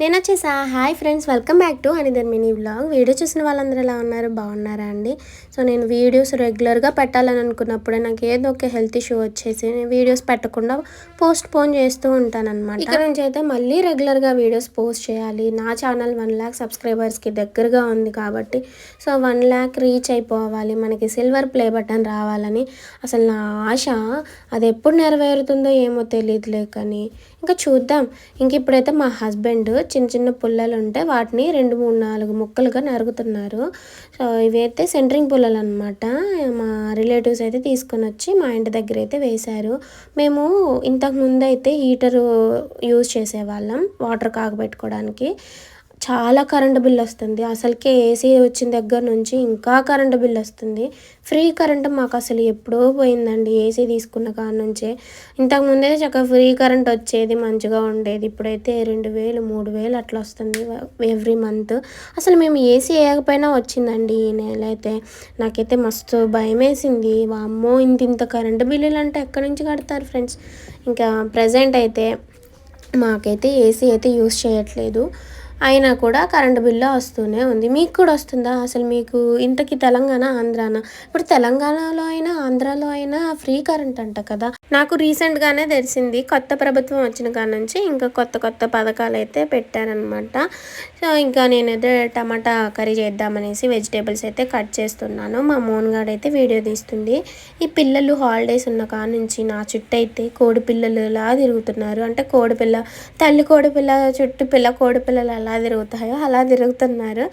నేను వచ్చేసా. Hi friends welcome back to another mini vlog video చూసిన వాళ్ళందరూ ఎలా ఉన్నారు? బాగున్నారా అండి? సో నేను వీడియోస్ రెగ్యులర్గా పెట్టాలని అనుకున్నప్పుడే నాకు ఏదో ఒక హెల్త్ ఇష్యూ వచ్చేసి నేను వీడియోస్ పెట్టకుండా పోస్ట్ పోన్ చేస్తూ ఉంటానన్నమాట. ఇక్కడ నుంచి అయితే మళ్ళీ రెగ్యులర్గా వీడియోస్ పోస్ట్ చేయాలి. నా ఛానల్ వన్ ల్యాక్ సబ్స్క్రైబర్స్కి దగ్గరగా ఉంది కాబట్టి సో వన్ ల్యాక్ రీచ్ అయిపోవాలి. మనకి సిల్వర్ ప్లే బటన్ రావాలని అసలు నా ఆశ అది ఎప్పుడు నెరవేరుతుందో ఏమో తెలియదులే కానీ ఇంకా చూద్దాం. ఇంక ఇప్పుడైతే మా హస్బెండ్ చిన్న చిన్న పుల్లలు ఉంటే వాటిని రెండు మూడు నాలుగు ముక్కలుగా నరుగుతున్నారు. సో ఇవైతే సెంటరింగ్ పుల్లలు అనమాట మా రిలేటివ్స్ అయితే తీసుకొని వచ్చి మా ఇంటి దగ్గర అయితే వేశారు. మేము ఇంతకు ముందు అయితే హీటరు యూజ్ చేసేవాళ్ళం వాటర్ కాగబెట్టుకోవడానికి. చాలా కరెంటు బిల్ వస్తుంది. అసలుకే ఏసీ వచ్చిన దగ్గర నుంచి ఇంకా కరెంటు బిల్ వస్తుంది. ఫ్రీ కరెంట్ మాకు అసలు ఎప్పుడో పోయిందండి. ఏసీ తీసుకున్న కాడ నుంచే. ఇంతకుముందే చక్కగా ఫ్రీ కరెంట్ వచ్చేది మంచిగా ఉండేది. ఇప్పుడైతే రెండు వేలు మూడు వేలు అట్లా వస్తుంది ఎవ్రీ మంత్. అసలు మేము ఏసీ వేయకపోయినా వచ్చిందండి ఈ నెల అయితే నాకైతే మస్తు భయం వేసింది వామ్మో ఇంత ఇంత కరెంటు బిల్లులు అంటే ఎక్కడి నుంచి కడతారు ఫ్రెండ్స్? ఇంకా ప్రజెంట్ అయితే మాకైతే ఏసీ అయితే యూస్ చేయట్లేదు. అయినా కూడా కరెంటు బిల్లు వస్తూనే ఉంది. మీకు కూడా వస్తుందా? అసలు మీకు ఇంతకి తెలంగాణ ఆంధ్రానా? ఇప్పుడు తెలంగాణలో అయినా ఆంధ్రాలో అయినా ఫ్రీ కరెంట్ అంట కదా. నాకు రీసెంట్గానే తెలిసింది. కొత్త ప్రభుత్వం వచ్చిన కాడ నుంచి ఇంకా కొత్త కొత్త పథకాలు అయితే పెట్టారనమాట సో ఇంకా నేనైతే టమాటా కర్రీ చేద్దామనేసి వెజిటేబుల్స్ అయితే కట్ చేస్తున్నాను. మా మోన్గాడ్ అయితే వీడియో తీస్తుంది. ఈ పిల్లలు హాలిడేస్ ఉన్న కాడ నుంచి నా చుట్టూ అయితే కోడి పిల్లలులా తిరుగుతున్నారు? అంటే కోడిపిల్ల తల్లి కోడిపిల్ల చుట్టూ పిల్ల కోడిపిల్లలు ఎలా తిరుగుతాయో అలా తిరుగుతున్నారు.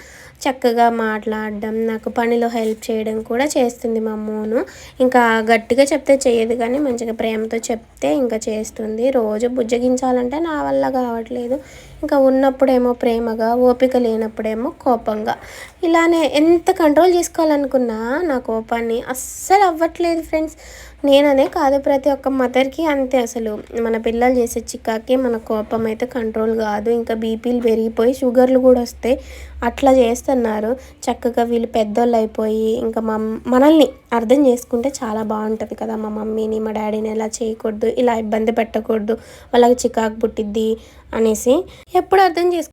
చక్కగా మాట్లాడడం నాకు పనిలో హెల్ప్ చేయడం కూడా చేస్తుంది మా అమ్మను. ఇంకా గట్టిగా చెప్తే చేయదు కానీ మంచిగా ప్రేమతో చెప్తే ఇంకా చేస్తుంది. రోజు బుజ్జగించాలంటే నా వల్ల కావట్లేదు. ఇంకా ఉన్నప్పుడేమో ప్రేమగా ఓపిక లేనప్పుడేమో కోపంగా. ఇలానే ఎంత కంట్రోల్ చేసుకోవాలనుకున్నా నా కోపాన్ని అస్సలు అవ్వట్లేదు ఫ్రెండ్స్. నేననే కాదు ప్రతి ఒక్క మదర్కి అంతే అసలు. మన పిల్లలు చేసే చిక్కాకి మన కోపం అయితే కంట్రోల్ కాదు. ఇంకా బీపీలు పెరిగిపోయి షుగర్లు కూడా వస్తాయి అట్లా చేస్తున్నారు. చక్కగా వీళ్ళు పెద్దోళ్ళు అయిపోయి ఇంకా మా మనల్ని అర్థం చేసుకుంటే చాలా బాగుంటుంది కదా మా మమ్మీని మా డాడీని ఇలా చేయకూడదు ఇలా ఇబ్బంది పెట్టకూడదు వాళ్ళకి చికాకు పుట్టిద్ది అనేసి ఎప్పుడు అర్థం చేసుకు